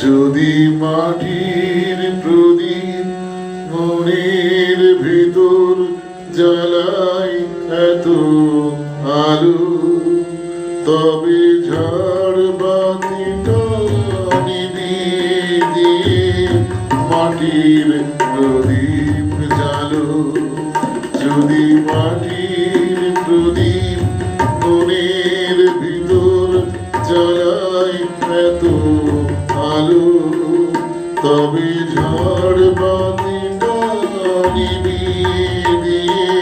যদি মাটির প্রদীপ মনের ভিতর জ্বালাই এত আলো, তবে ঝাড় বাতিটা নিভিয়ে দিয়ে মাটির প্রদীপ জ্বালাই এত আলো তবে ঝড় বাতি নিভিয়ে দিয়ে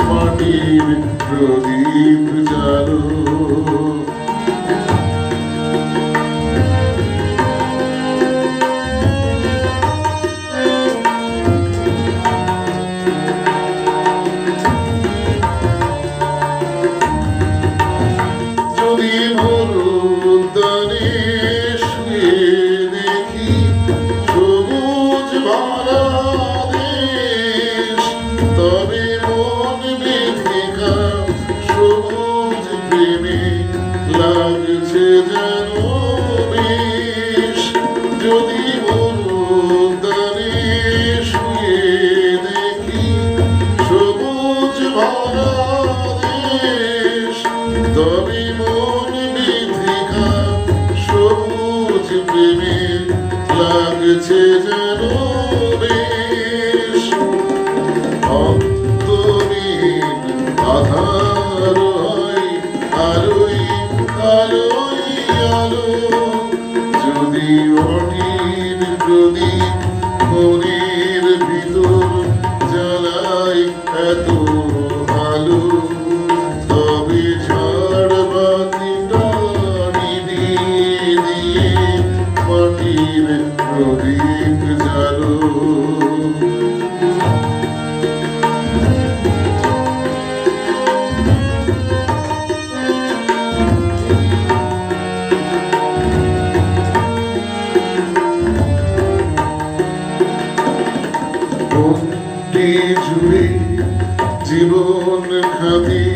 মাটির প্রদীপ জালো প্রেমে লাগছে যেন বেশ। অন্তরীণ আধার হয় আলোই আলোই আলো। যদি অনির প্রদীপ মনের ভিতর জ্বালাই এত মাটির প্রদীপ জালো জুড়ে জীবন খাদি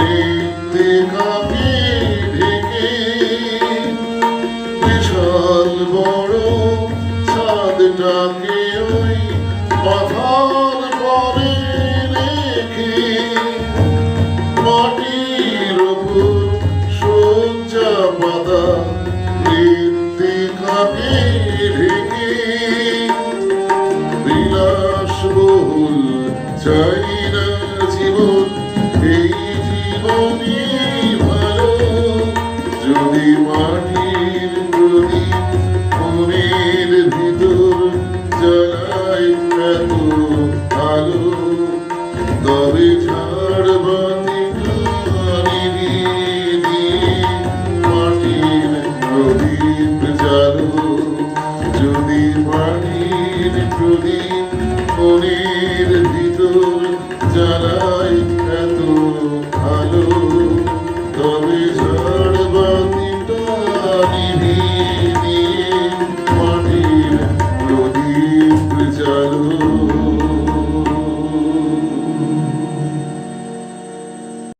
মৃত্তিকাকে ঢেকে বিশাল বড় ছাদটাকে ওই মাথার পরে রেখে মাটির উপর সজ্জা পাতা মৃত্তিকাকে ঢেকে বিলাসবহুল চাই মাটির প্রদীপ মনের ভিতর জ্বালাই এত আলো।